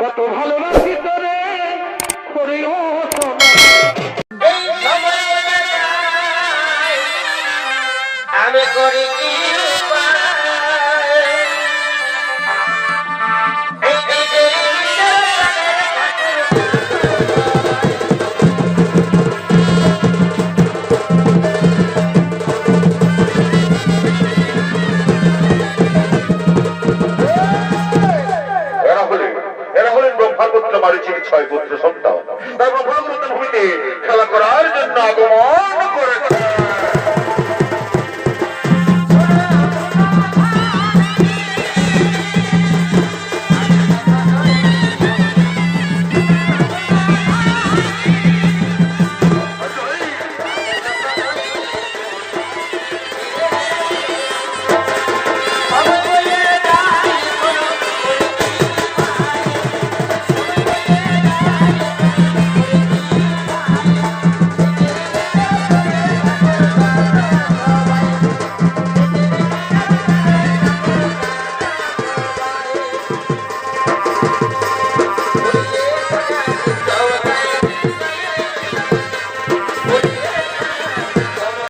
কত ভালোবাসি তোরে করেও সোনা আমি করি কি? মারিচির ছয় পুত্র সন্তান। তারপর ভূমিতে খেলা করার